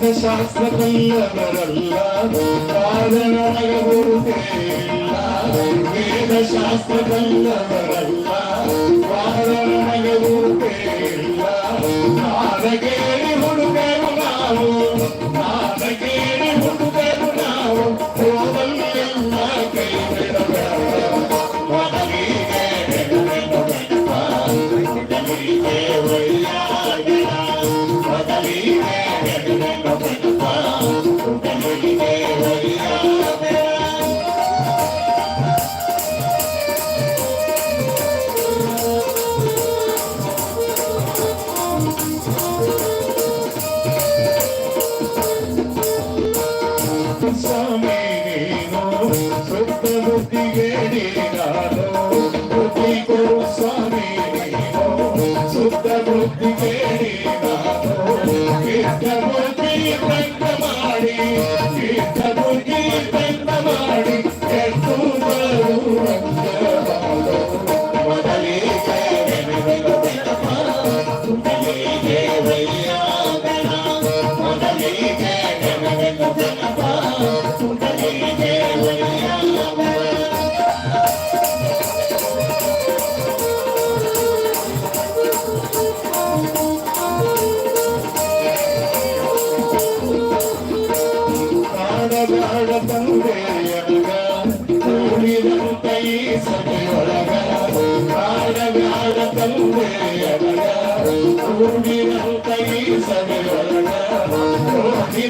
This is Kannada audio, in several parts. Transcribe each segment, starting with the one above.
ವೇದಶಾಸ್ತ್ರ ಬಲ್ಲವರಲ್ಲ ಕಾರಣನಗಬರುತ್ತೇಲ್ಲ ವೇದಶಾಸ್ತ್ರ ಮಾಡಿ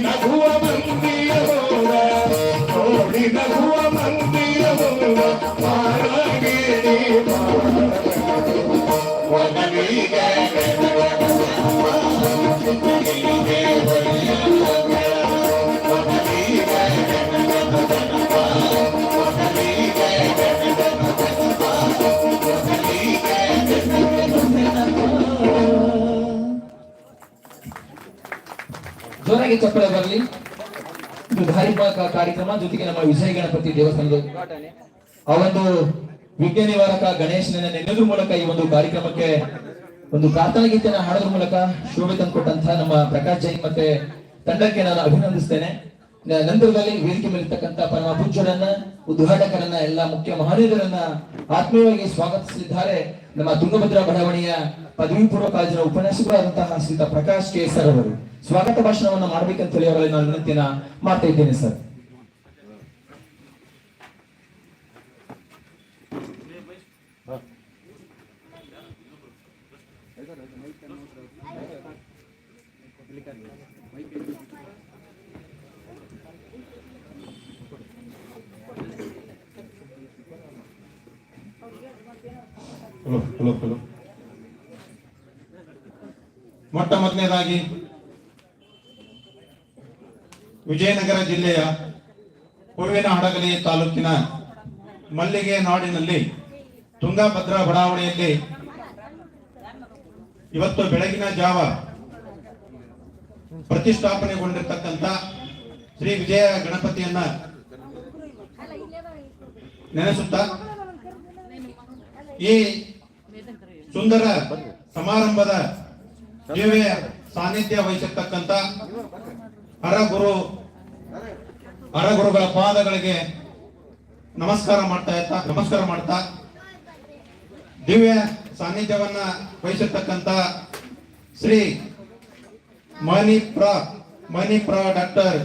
ನಗುವ ಮಂದಿಯ ಹೋಗ ಕೋಡಿ ನಗುವ ಜೋರಾಗಿ ಚಪ್ಪಳೆ ಬರಲಿ. ಇದು ಭಾರಿ ಕಾರ್ಯಕ್ರಮ. ಜೊತೆಗೆ ನಮ್ಮ ವಿಜಯ ಗಣಪತಿ ದೇವಸ್ಥಾನದ ಆ ಒಂದು ವಿಘ್ನ ನಿವಾರಕ ಗಣೇಶನನ್ನ ನೆನೆದ್ರ ಮೂಲಕ ಈ ಒಂದು ಕಾರ್ಯಕ್ರಮಕ್ಕೆ ಒಂದು ಪ್ರಾರ್ಥನಾ ಗೀತೆಯನ್ನು ಹಾಡೋದ್ರ ಮೂಲಕ ಶೋಭೆ ತಂದುಕೊಟ್ಟಂತಹ ನಮ್ಮ ಪ್ರಕಾಶ್ ಜೈನ್ ಮತ್ತೆ ತಂಡಕ್ಕೆ ನಾನು ಅಭಿನಂದಿಸ್ತೇನೆ. ನಂತರದಲ್ಲಿ ವೇದಿಕೆ ಮೇಲಿರ್ತಕ್ಕಂಥ ಪರಮ ಪೂಜ್ಯರನ್ನ ಉದ್ಘಾಟಕರನ್ನ, ಎಲ್ಲ ಮುಖ್ಯ ಮಹನೀಯರನ್ನ ಆತ್ಮೀಯವಾಗಿ ಸ್ವಾಗತಿಸಿದ್ದಾರೆ ನಮ್ಮ ತುಂಗಭದ್ರಾ ಬಡಾವಣೆಯ ಪದವಿ ಪೂರ್ವ ಕಾಲೇಜಿನ ಉಪನ್ಯಾಸಕರಾದಂತಹ ಶ್ರೀತ ಪ್ರಕಾಶ್ ಕೆ ಸರ್ ಅವರು. ಸ್ವಾಗತ ಭಾಷಣವನ್ನು ಮಾಡಬೇಕಂತ ಹೇಳಿ ಅವರಲ್ಲಿ ನಾನು ವಿನಂತಿಯನ್ನ ಮಾಡ್ತಾ ಇದ್ದೇನೆ, ಸರ್. ಹಲೋ ಹಲೋ ಹಲೋ ಮೊಟ್ಟ ಮೊದಲನೇದಾಗಿ ವಿಜಯನಗರ ಜಿಲ್ಲೆಯ ಹೂವಿನ ಹಡಗಲಿ ತಾಲೂಕಿನ ಮಲ್ಲಿಗೆ ನಾಡಿನಲ್ಲಿ ತುಂಗಾಭದ್ರಾ ಬಡಾವಣೆಯಲ್ಲಿ ಇವತ್ತು ಬೆಳಗಿನ ಜಾವ ಪ್ರತಿಷ್ಠಾಪನೆಗೊಂಡಿರ್ತಕ್ಕಂಥ ಶ್ರೀ ವಿಜಯ ಗಣಪತಿಯನ್ನ ನೆನೆಸುತ್ತ ಈ ಸುಂದರ ಸಮಾರಂಭದ ದಿವ್ಯ ಸಾನ್ನಿಧ್ಯ ವಹಿಸಿರ್ತಕ್ಕಂತ ಹರಗುರು, ಹರಗುರುಗಳ ಪಾದಗಳಿಗೆ ನಮಸ್ಕಾರ ಮಾಡ್ತಾ ಇರ್ತಾ, ನಮಸ್ಕಾರ ಮಾಡ್ತಾ, ದಿವ್ಯ ಸಾನ್ನಿಧ್ಯವನ್ನ ವಹಿಸಿರ್ತಕ್ಕಂತ ಶ್ರೀ ಮಣಿಪ್ರ ಮಣಿಪ್ರ ಡಾಕ್ಟರ್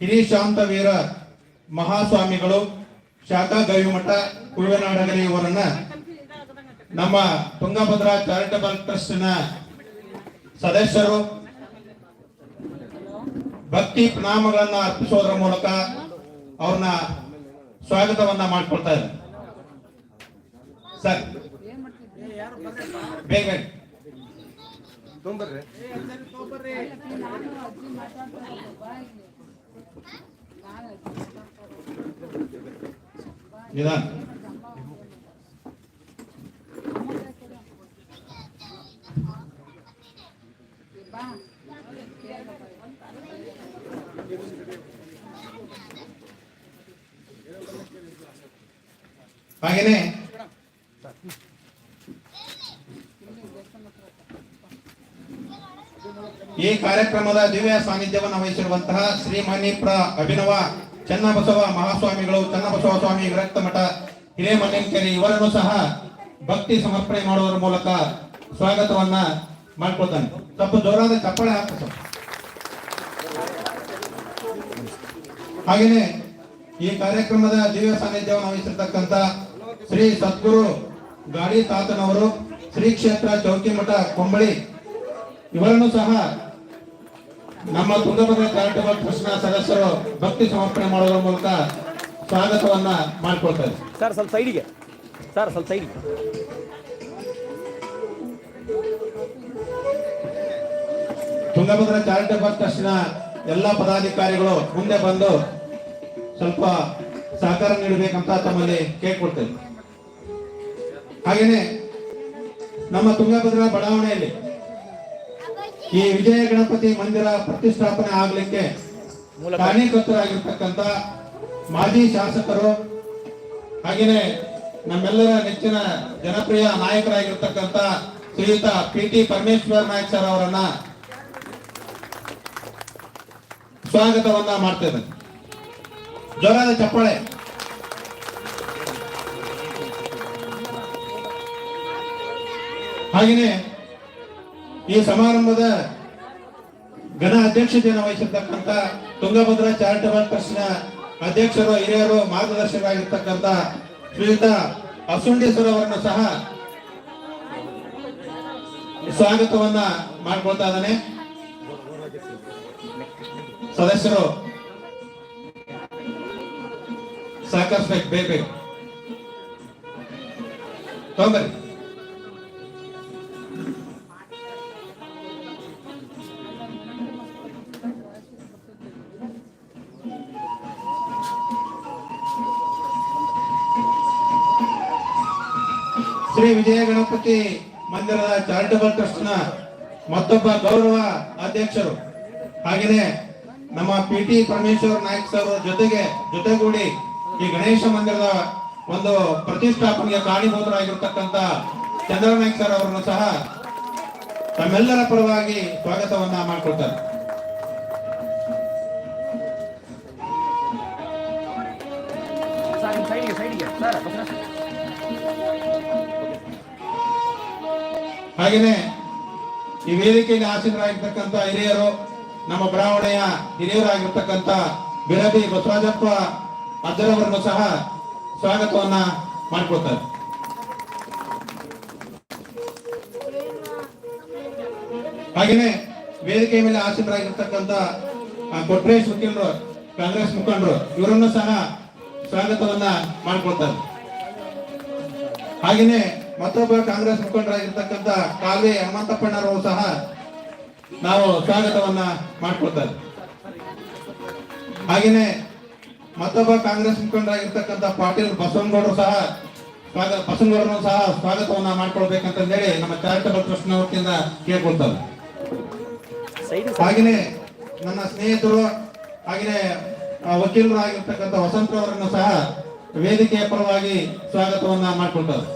ಹಿರಿಶಾಂತವೀರ ಮಹಾಸ್ವಾಮಿಗಳು, ಶಾಖಾ ಗವಿಮಠ ಕುರುವನಾಡಗಲಿ ಇವರನ್ನ ನಮ್ಮ ತುಂಗಭದ್ರಾ ಚಾರಿಟಬಲ್ ಟ್ರಸ್ಟ್ನ ಸದಸ್ಯರು ಭಕ್ತಿ ಪ್ರಣಾಮಗಳನ್ನ ಅರ್ಪಿಸೋದ್ರ ಮೂಲಕ ಅವ್ರನ್ನ ಸ್ವಾಗತವನ್ನ ಮಾಡ್ಕೊಳ್ತಾ ಇದ್ದಾರೆ. ಸರ್ ಬೇಗ ಬೇಗ. ನಿಧಾನ. ಹಾಗೇನೆ ಈ ಕಾರ್ಯಕ್ರಮದ ದಿವ್ಯ ಸಾನ್ನಿಧ್ಯವನ್ನು ವಹಿಸಿರುವಂತಹ ಶ್ರೀ ಮಣಿಪ್ರ ಅಭಿನವ ಚನ್ನಬಸವ ಮಹಾಸ್ವಾಮಿಗಳು, ಚನ್ನಬಸವ ಸ್ವಾಮಿ ವಿರಕ್ತ ಮಠ, ಹಿರೇಮಣ್ಣಿನಕೆರೆ ಇವರನ್ನು ಸಹ ಭಕ್ತಿ ಸಮರ್ಪಣೆ ಮಾಡುವುದರ ಮೂಲಕ ಸ್ವಾಗತವನ್ನ ಮಾಡ್ಕೊಳ್ತಾನೆ ಸ್ವಲ್ಪ ಜೋರಾದ ಚಪ್ಪಾಳೆ ಹಾಕ ಸ್ವಲ್ಪ. ಹಾಗೇನೆ ಈ ಕಾರ್ಯಕ್ರಮದ ದಿವ್ಯ ಸಾನ್ನಿಧ್ಯ ವಹಿಸಿರ್ತಕ್ಕಂಥ ಶ್ರೀ ಸದ್ಗುರು ಗಾಡಿ ತಾತನವರು, ಶ್ರೀ ಕ್ಷೇತ್ರ ಚೌಕಿಮಠ ಕೊಂಬಳಿ, ಇವರನ್ನು ಸಹ ನಮ್ಮ ತುಂಗಭದ್ರ ಚಾರಿಟಬಲ್ ಟ್ರಸ್ಟ್ನ ಸದಸ್ಯರು ಭಕ್ತಿ ಸಮರ್ಪಣೆ ಮಾಡುವ ಮೂಲಕ ಸ್ವಾಗತವನ್ನ ಮಾಡಿಕೊಳ್ತಾರೆ ಸರ್, ಸ್ವಲ್ಪ ಸೈಡಿಗೆ. ಸರ್, ಸ್ವಲ್ಪ ಸೈಡಿಗೆ. ತುಂಗಭದ್ರಾ ಚಾರಿಟಬಲ್ ಟ್ರಸ್ಟ್ನ ಎಲ್ಲ ಪದಾಧಿಕಾರಿಗಳು ಮುಂದೆ ಬಂದು ಸ್ವಲ್ಪ ಸಹಕಾರ ನೀಡಬೇಕಂತ ತಮ್ಮಲ್ಲಿ ಕೇಳ್ಕೊಡ್ತೇನೆ ಹಾಗೇನೆ ನಮ್ಮ ತುಂಗಭದ್ರಾ ಬಡಾವಣೆಯಲ್ಲಿ ಈ ವಿಜಯ ಗಣಪತಿ ಮಂದಿರ ಪ್ರತಿಷ್ಠಾಪನೆ ಆಗ್ಲಿಕ್ಕೆ ಮೂಲಕ. ಕಾರಣೀಕರ್ತರಾಗಿರ್ತಕ್ಕಂಥ ಮಾಜಿ ಶಾಸಕರು ಹಾಗೇನೆ ನಮ್ಮೆಲ್ಲರ ನೆಚ್ಚಿನ ಜನಪ್ರಿಯ ನಾಯಕರಾಗಿರ್ತಕ್ಕಂಥ ಶ್ರೀಯುತ P T Parameshwar Naik sir ಅವರನ್ನ ಸ್ವಾಗತವನ್ನ ಮಾಡ್ತೇವೆ ಜೋರಾದ ಚಪ್ಪಾಳೆ. ಹಾಗೆಯೇ ಈ ಸಮಾರಂಭದ ಘನ ಅಧ್ಯಕ್ಷತೆಯನ್ನು ವಹಿಸಿರ್ತಕ್ಕಂಥ ತುಂಗಭದ್ರಾ ಚಾರಿಟಬಲ್ ಟ್ರಸ್ಟ್ನ ಅಧ್ಯಕ್ಷರು, ಹಿರಿಯರು, ಮಾರ್ಗದರ್ಶಕರಾಗಿರ್ತಕ್ಕಂಥ ಶ್ರೀಯುತ ಅಸುಂಡೇಶ್ವರ ಅವರನ್ನು ಸಹ ಸ್ವಾಗತವನ್ನ ಮಾಡ್ಕೊಳ್ತಾ ಇದ್ದಾನೆ. ಸದಸ್ಯರು ಸಹಕರಿಸ್ಬೇಕು ಬೇಕು ತಗೊಂಬರಿ ಶ್ರೀ ವಿಜಯ ಗಣಪತಿ ಮಂದಿರದ ಚಾರಿಟಬಲ್ನ ಮತ್ತೊಬ್ಬ ಗೌರವ ಅಧ್ಯಕ್ಷರು. ಹಾಗೆಯೇ ನಮ್ಮ P T Parameshwar Naik sir ಜೊತೆಗೆ, ಜೊತೆಗೂಡಿ ಈ ಗಣೇಶ ಮಂದಿರದ ಒಂದು ಪ್ರತಿಷ್ಠಾಪನೆಗೆ ಕಾರಣೀಭೂತರಾಗಿರ್ತಕ್ಕಂಥ ಚಂದ್ರ ನಾಯಕ್ ಸರ್ ಅವರನ್ನು ಸಹ ತಮ್ಮೆಲ್ಲರ ಪರವಾಗಿ ಸ್ವಾಗತವನ್ನ ಸರ್ ಹಾಗೇನೆ ಈ ವೇದಿಕೆಯಲ್ಲಿ ಆಸೀನರಾಗಿರ್ತಕ್ಕಂಥ ಹಿರಿಯರು ನಮ್ಮ ಬಡಾವಣೆಯ ಹಿರಿಯರಾಗಿರ್ತಕ್ಕಂಥ ಬಿರಬಿ ಬಸವರಾಜಪ್ಪ ಅಜ್ಜರವರನ್ನು ಸಹ ಸ್ವಾಗತವನ್ನ ಮಾಡ್ಕೊಳ್ತಾರೆ. ಹಾಗೇನೆ ವೇದಿಕೆ ಮೇಲೆ ಆಸೀನರಾಗಿರ್ತಕ್ಕಂಥ ಕೊಟ್ರೇಶ್ ವಕೀಲರು ಕಾಂಗ್ರೆಸ್ ಮುಖಂಡರು, ಇವರನ್ನು ಸಹ ಸ್ವಾಗತವನ್ನ ಮಾಡ್ಕೊಳ್ತಾರೆ. ಹಾಗೇನೆ ಮತ್ತೊಬ್ಬ ಕಾಂಗ್ರೆಸ್ ಮುಖಂಡರಾಗಿರ್ತಕ್ಕಂಥ ಕಾಲ್ವೆ ಹನುಮಂತಪ್ಪಣ್ಣರವರು ಸಹ ನಾವು ಸ್ವಾಗತವನ್ನ ಮಾಡ್ಕೊಳ್ತಾರೆ. ಹಾಗೇನೆ ಮತ್ತೊಬ್ಬ ಕಾಂಗ್ರೆಸ್ ಮುಖಂಡರಾಗಿರ್ತಕ್ಕಂಥ ಪಾಟೀಲ್ ಬಸವನಗೌಡರು ಸಹ ಸ್ವಾಗತ, ಬಸವನಗೌಡರನ್ನು ಸಹ ಸ್ವಾಗತವನ್ನ ಮಾಡ್ಕೊಳ್ಬೇಕಂತ ಹೇಳಿ ನಮ್ಮ ಚಾರಿಟಬಲ್ ಟ್ರಸ್ಟ್ನ ಕೇಳ್ಕೊಳ್ತಾರೆ. ಹಾಗೇನೆ ನನ್ನ ಸ್ನೇಹಿತರು, ಹಾಗೇನೆ ವಕೀಲರು ಆಗಿರ್ತಕ್ಕಂಥ ವಸಂತರವರನ್ನು ಸಹ ವೇದಿಕೆಯ ಪರವಾಗಿ ಸ್ವಾಗತವನ್ನ ಮಾಡಿಕೊಳ್ತಾರೆ.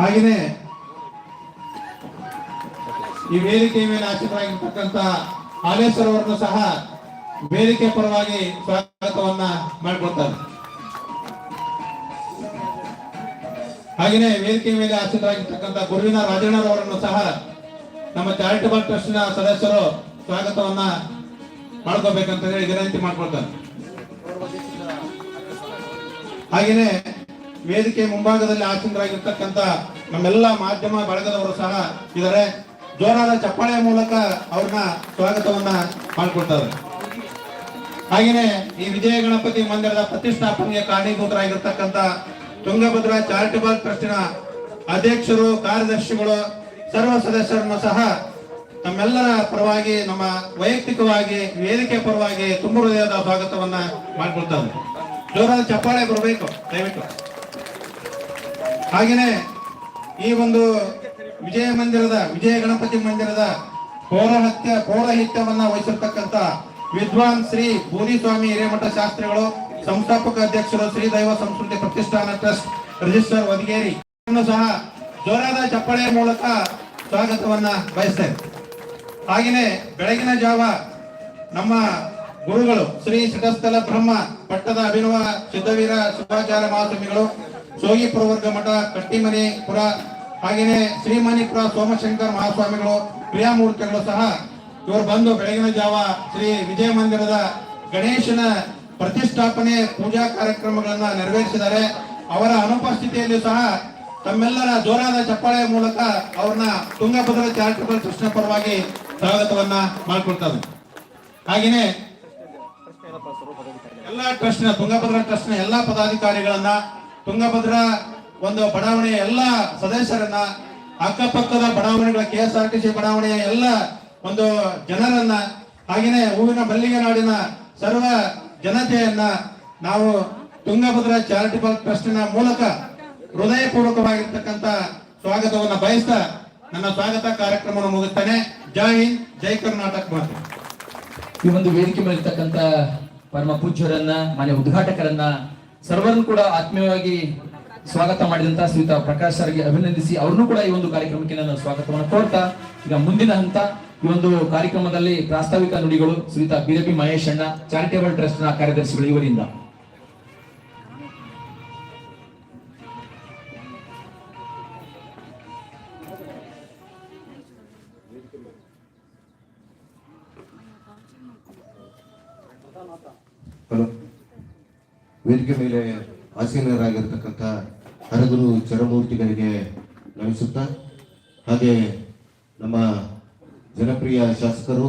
ಹಾಗೇನೆ ಈ ವೇದಿಕೆಯ ಮೇಲೆ ಆಚಿತ್ರವಾಗಿರ್ತಕ್ಕಂತ ಹಾಲೇಶ್ವರ ಅವರನ್ನು ಸಹ ವೇದಿಕೆ ಪರವಾಗಿ ಸ್ವಾಗತವನ್ನ ಮಾಡಿಕೊಳ್ತಾರೆ. ಹಾಗೆಯೇ ವೇದಿಕೆ ಮೇಲೆ ಆಸೀನರಾಗಿರ್ತಕ್ಕಂಥ ಗುರುವಿನ ರಾಜಣ್ಣರವರನ್ನು ಸಹ ನಮ್ಮ ಚಾರಿಟಬಲ್ ಟ್ರಸ್ಟ್ನ ಸದಸ್ಯರು ಸ್ವಾಗತವನ್ನ ಮಾಡ್ಕೋಬೇಕಂತ ಹೇಳಿ ವಿನಂತಿ ಮಾಡ್ಕೊಳ್ತಾರೆ. ಹಾಗೆಯೇ ವೇದಿಕೆ ಮುಂಭಾಗದಲ್ಲಿ ಆಸೀನರಾಗಿರ್ತಕ್ಕಂಥ ನಮ್ಮೆಲ್ಲ ಮಾಧ್ಯಮ ಬಳಗದವರು ಸಹ ಇದಾರೆ ಜೋರಾದ ಚಪ್ಪಾಳೆಯ ಮೂಲಕ ಅವ್ರನ್ನ ಸ್ವಾಗತವನ್ನ ಮಾಡಿಕೊಡ್ತಾರೆ ಹಾಗೆಯೇ ಈ ವಿಜಯ ಗಣಪತಿ ಮಂದಿರದ ಪ್ರತಿಷ್ಠಾಪನೆಗೆ ಕಾರಣೀಭೂತರಾಗಿರ್ತಕ್ಕಂಥ ತುಂಗಭದ್ರಾ ಚಾರಿಟಬಲ್ ಟ್ರಸ್ಟಿನ ಅಧ್ಯಕ್ಷರು, ಕಾರ್ಯದರ್ಶಿಗಳು, ಸರ್ವ ಸದಸ್ಯರನ್ನು ಸಹ ನಮ್ಮೆಲ್ಲರ ಪರವಾಗಿ, ನಮ್ಮ ವೈಯಕ್ತಿಕವಾಗಿ, ವೇದಿಕೆ ಪರವಾಗಿ ತುಂಬ ಹೃದಯದ ಸ್ವಾಗತವನ್ನ ಮಾಡ್ಕೊಳ್ತಾರೆ. ಜೋರಾದ ಚಪ್ಪಾಳೆ ಬರಬೇಕು, ದಯವಿಟ್ಟು. ಹಾಗೆಯೇ ಈ ಒಂದು ವಿಜಯ ಮಂದಿರದ ವಿಜಯ ಗಣಪತಿ ಮಂದಿರದ ಪೌರಹತ್ಯ ಪೌರಹಿತ್ಯವನ್ನ ವಹಿಸಿರ್ತಕ್ಕಂಥ ವಿದ್ವಾನ್ ಶ್ರೀ ಭೂರಿಸ್ವಾಮಿ ಹಿರೇಮಠ ಶಾಸ್ತ್ರಿಗಳು ಸಂಸ್ಥಾಪಕ ಅಧ್ಯಕ್ಷರು ಶ್ರೀ ದೈವ ಸಂಸ್ಕೃತಿ ಪ್ರತಿಷ್ಠಾನ ಟ್ರಸ್ಟ್ ರಿಜಿಸ್ಟರ್ ವದಗೇರಿ ಸಹ ಜೋರಾದ ಚಪ್ಪಳೆಯ ಮೂಲಕ ಸ್ವಾಗತವನ್ನ ಬಯಸ್ತೇನೆ ಹಾಗೆಯೇ ಬೆಳಗಿನ ಜಾವ ನಮ್ಮ ಗುರುಗಳು ಶ್ರೀ ಶಟಸ್ಥಲ ಬ್ರಹ್ಮ ಪಟ್ಟದ ಅಭಿನವ ಸಿದ್ಧವೀರ ಶುಭಾಚಾರ ಮಹಾಸ್ವಾಮಿಗಳು ಸೋಗಿಪುರ ವರ್ಗ ಮಠ ಕಟ್ಟಿಮನಿ ಪುರ ಹಾಗೆಯೇ ಶ್ರೀಮಣಿಪುರ ಸೋಮಶಂಕರ್ ಮಹಾಸ್ವಾಮಿಗಳು ಕ್ರಿಯಾಮೂರ್ತಿಗಳು ಸಹ ಇವರು ಬಂದು ಬೆಳಗಿನ ಜಾವ ಶ್ರೀ ವಿಜಯ ಮಂದಿರದ ಗಣೇಶನ ಪ್ರತಿಷ್ಠಾಪನೆ ಪೂಜಾ ಕಾರ್ಯಕ್ರಮಗಳನ್ನ ನೆರವೇರಿಸಿದ್ದಾರೆ. ಅವರ ಅನುಪಸ್ಥಿತಿಯಲ್ಲಿ ಸಹ ತಮ್ಮೆಲ್ಲರ ಜೋರಾದ ಚಪ್ಪಾಳೆಯ ಮೂಲಕ ಅವ್ರನ್ನ ತುಂಗಭದ್ರ ಚಾರಿಟಬಲ್ ಟ್ರಸ್ಟ್ನ ಪರವಾಗಿ ಸ್ವಾಗತವನ್ನ ಮಾಡ್ಕೊಳ್ತಾರೆ ಹಾಗೆಯೇ ಎಲ್ಲಾ ಟ್ರಸ್ಟ್ನ, ತುಂಗಭದ್ರ ಟ್ರಸ್ಟ್ನ ಎಲ್ಲಾ ಪದಾಧಿಕಾರಿಗಳನ್ನ ತುಂಗಭದ್ರಾ ಒಂದು ಬಡಾವಣೆಯ ಎಲ್ಲ ಸದಸ್ಯರನ್ನ, ಅಕ್ಕಪಕ್ಕದ ಬಡಾವಣೆಗಳ K S R T C ಬಡಾವಣೆಯ ಎಲ್ಲ ಒಂದು ಜನರನ್ನ ಹಾಗೆಯೇ ಹೂವಿನ ಮಲ್ಲಿಗೆ ನಾಡಿನ ಸರ್ವ ಜನತೆಯನ್ನ ನಾವು ತುಂಗಭದ್ರಾ ಚಾರಿಟಬಲ್ ಟ್ರಸ್ಟ್ನ ಮೂಲಕ ಹೃದಯಪೂರ್ವಕವಾಗಿರ್ತಕ್ಕಂಥ ಸ್ವಾಗತವನ್ನು ಬಯಸ್ತಾ ನನ್ನ ಸ್ವಾಗತ ಕಾರ್ಯಕ್ರಮವನ್ನು ಮುಗಿಸ್ತೇನೆ. ಜೈ ಹಿಂದ್, ಜೈ ಕರ್ನಾಟಕ ಈ ಒಂದು ವೇದಿಕೆ ಮೇಲಿರ್ತಕ್ಕಂಥ ಪರಮ ಪೂಜ್ಯರನ್ನ ಮನೆ ಉದ್ಘಾಟಕರನ್ನ ಸರ್ವರನ್ನು ಕೂಡ ಆತ್ಮೀಯವಾಗಿ ಸ್ವಾಗತ ಮಾಡಿದಂತ ಶ್ರೀಯುತ ಪ್ರಕಾಶ್ ಸರ್ಗೆ ಅಭಿನಂದಿಸಿ ಅವ್ರನ್ನೂ ಕೂಡ ಈ ಒಂದು ಕಾರ್ಯಕ್ರಮಕ್ಕೆ ನಾನು ಸ್ವಾಗತವನ್ನು ಕೋರ್ತಾ, ಈಗ ಮುಂದಿನ ಹಂತ ಈ ಒಂದು ಕಾರ್ಯಕ್ರಮದಲ್ಲಿ ಪ್ರಾಸ್ತಾವಿಕ ನುಡಿಗಳು ಶ್ರೀಯುತ ಬಿರಬಿ ಮಹೇಶ್ ಅಣ್ಣ ಚಾರಿಟೇಬಲ್ ಟ್ರಸ್ಟ್ನ ಕಾರ್ಯದರ್ಶಿಗಳು ಇವರಿಂದ. ವೇದಿಕೆ ಮೇಲೆ ಆಸೀನರಾಗಿರ್ತಕ್ಕಂಥ ಹರಗುರು ಚರಮೂರ್ತಿಗಳಿಗೆ ನಮಿಸುತ್ತಾ ಹಾಗೆ ನಮ್ಮ ಜನಪ್ರಿಯ ಶಾಸಕರು